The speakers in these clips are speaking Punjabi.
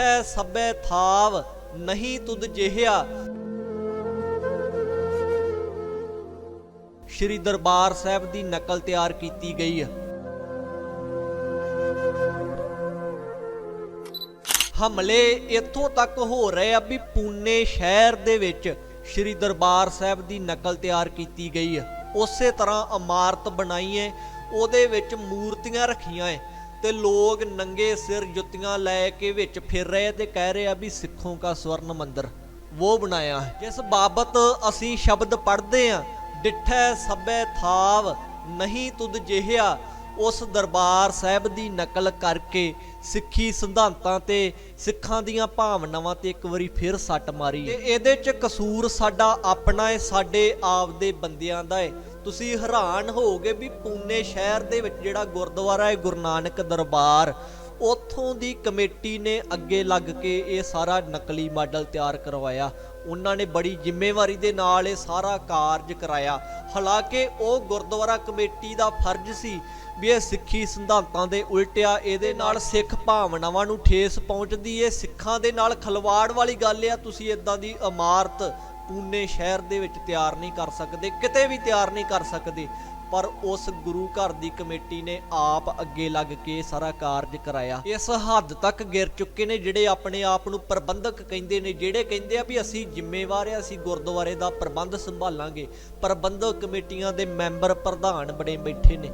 ਡਿਠੈ ਸਭੈ ਥਾਵ, ਨਹੀਂ ਤੁਧ ਜਿਹਿਆ। ਸ਼੍ਰੀ ਦਰਬਾਰ ਸਾਹਿਬ ਦੀ ਨਕਲ ਤਿਆਰ ਕੀਤੀ ਗਈ ਹੈ। ਹਮਲੇ ਇੱਥੋਂ ਤੱਕ ਹੋ ਰਹੇ ਆ ਵੀ ਪੂਨੇ ਸ਼ਹਿਰ ਦੇ ਵਿੱਚ ਸ਼੍ਰੀ ਦਰਬਾਰ ਸਾਹਿਬ ਦੀ ਨਕਲ ਤਿਆਰ ਕੀਤੀ ਗਈ ਹੈ। ਉਸੇ ਤਰ੍ਹਾਂ ਇਮਾਰਤ ਬਣਾਈ ਹੈ, ਉਹਦੇ ਵਿੱਚ ਮੂਰਤੀਆਂ ਰੱਖੀਆਂ ਹੈ। ਤੇ ਲੋਕ ਨੰਗੇ ਸਿਰ ਜੁੱਤੀਆਂ ਲੈ ਕੇ ਵਿੱਚ ਫਿਰ ਰਹੇ ਤੇ ਕਹਿ ਰਹੇ ਆ ਵੀ ਸਿੱਖੋਂ ਦਾ ਸਵਰਨ ਮੰਦਿਰ ਉਹ ਬਣਾਇਆ ਹੈ। ਜਿਸ ਬਾਬਤ ਅਸੀਂ ਸ਼ਬਦ ਪੜ੍ਹਦੇ ਆ ਡਿਠੈ ਸਭੈ ਥਾਵ, ਨਹੀਂ ਤੁਧ ਜਿਹਿਆ, ਉਸ ਦਰਬਾਰ ਸਾਹਿਬ ਦੀ ਨਕਲ ਕਰਕੇ ਸਿੱਖੀ ਸਿਧਾਂਤਾਂ ਤੇ ਸਿੱਖਾਂ ਦੀਆਂ ਭਾਵਨਾਵਾਂ ਤੇ ਇੱਕ ਵਾਰੀ ਫਿਰ ਸੱਟ ਮਾਰੀ ਤੇ ਇਹਦੇ 'ਚ ਕਸੂਰ ਸਾਡਾ ਆਪਣਾ ਹੈ, ਸਾਡੇ ਆਪ ਦੇ ਬੰਦਿਆਂ ਦਾ ਹੈ। ਤੁਸੀਂ ਹੈਰਾਨ ਹੋਵੋਗੇ ਵੀ ਪੂਨੇ ਸ਼ਹਿਰ ਦੇ ਵਿੱਚ ਜਿਹੜਾ ਗੁਰਦੁਆਰਾ ਹੈ, ਗੁਰੂ ਨਾਨਕ ਦਰਬਾਰ, ਉੱਥੋਂ ਦੀ ਕਮੇਟੀ ਨੇ ਅੱਗੇ ਲੱਗ ਕੇ ਇਹ ਸਾਰਾ ਨਕਲੀ ਮਾਡਲ ਤਿਆਰ ਕਰਵਾਇਆ। ਉਹਨਾਂ ਨੇ ਬੜੀ ਜ਼ਿੰਮੇਵਾਰੀ ਦੇ ਨਾਲ ਇਹ ਸਾਰਾ ਕਾਰਜ ਕਰਾਇਆ। ਹਾਲਾਂਕਿ ਉਹ ਗੁਰਦੁਆਰਾ ਕਮੇਟੀ ਦਾ ਫਰਜ਼ ਸੀ ਵੀ ਇਹ ਸਿੱਖੀ ਸਿਧਾਂਤਾਂ ਦੇ ਉਲਟਿਆ ਇਹਦੇ ਨਾਲ ਸਿੱਖ ਭਾਵਨਾਵਾਂ ਨੂੰ ਠੇਸ ਪਹੁੰਚਦੀ ਏ। ਸਿੱਖਾਂ ਦੇ ਨਾਲ ਖਲਵਾੜ ਵਾਲੀ ਗੱਲ ਆ, ਤੁਸੀਂ ਇਦਾਂ ਦੀ ਇਮਾਰਤ ਪੂਨੇ ਸ਼ਹਿਰ ਦੇ ਵਿੱਚ ਤਿਆਰ ਨਹੀਂ ਕਰ ਸਕਦੇ, ਕਿਤੇ ਵੀ ਤਿਆਰ ਨਹੀਂ ਕਰ ਸਕਦੇ, ਪਰ ਉਸ ਗੁਰੂ ਘਰ ਦੀ ਕਮੇਟੀ ਨੇ ਆਪ ਅੱਗੇ ਲੱਗ ਕੇ ਸਾਰਾ ਕਾਰਜ ਕਰਾਇਆ। ਇਸ ਹੱਦ ਤੱਕ ਗਿਰ ਚੁੱਕੇ ਨੇ ਜਿਹੜੇ ਆਪਣੇ ਆਪ ਨੂੰ ਪ੍ਰਬੰਧਕ ਕਹਿੰਦੇ ਨੇ, ਜਿਹੜੇ ਕਹਿੰਦੇ ਆ ਵੀ ਅਸੀਂ ਜ਼ਿੰਮੇਵਾਰ ਆ, ਅਸੀਂ ਗੁਰਦੁਆਰੇ ਦਾ ਪ੍ਰਬੰਧ ਸੰਭਾਲਾਂਗੇ। ਪ੍ਰਬੰਧਕ ਕਮੇਟੀਆਂ ਦੇ ਮੈਂਬਰ ਪ੍ਰਧਾਨ ਬਣੇ ਬੈਠੇ ਨੇ।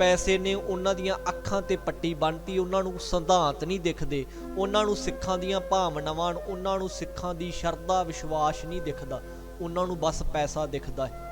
ਪੈਸੇ ਨੇ ਉਹਨਾਂ ਦੀਆਂ ਅੱਖਾਂ ਤੇ ਪੱਟੀ ਬੰਨਤੀ, ਉਹਨਾਂ ਨੂੰ ਸਿਧਾਂਤ ਨਹੀਂ ਦਿਖਦੇ, ਉਹਨਾਂ ਨੂੰ ਸਿੱਖਾਂ ਦੀਆਂ ਭਾਵਨਾਵਾਂ, ਉਹਨਾਂ ਨੂੰ ਸਿੱਖਾਂ ਦੀ ਸ਼ਰਧਾ, ਵਿਸ਼ਵਾਸ ਨਹੀਂ ਦਿਖਦਾ, ਉਹਨਾਂ ਨੂੰ ਬਸ ਪੈਸਾ ਦਿਖਦਾ ਹੈ।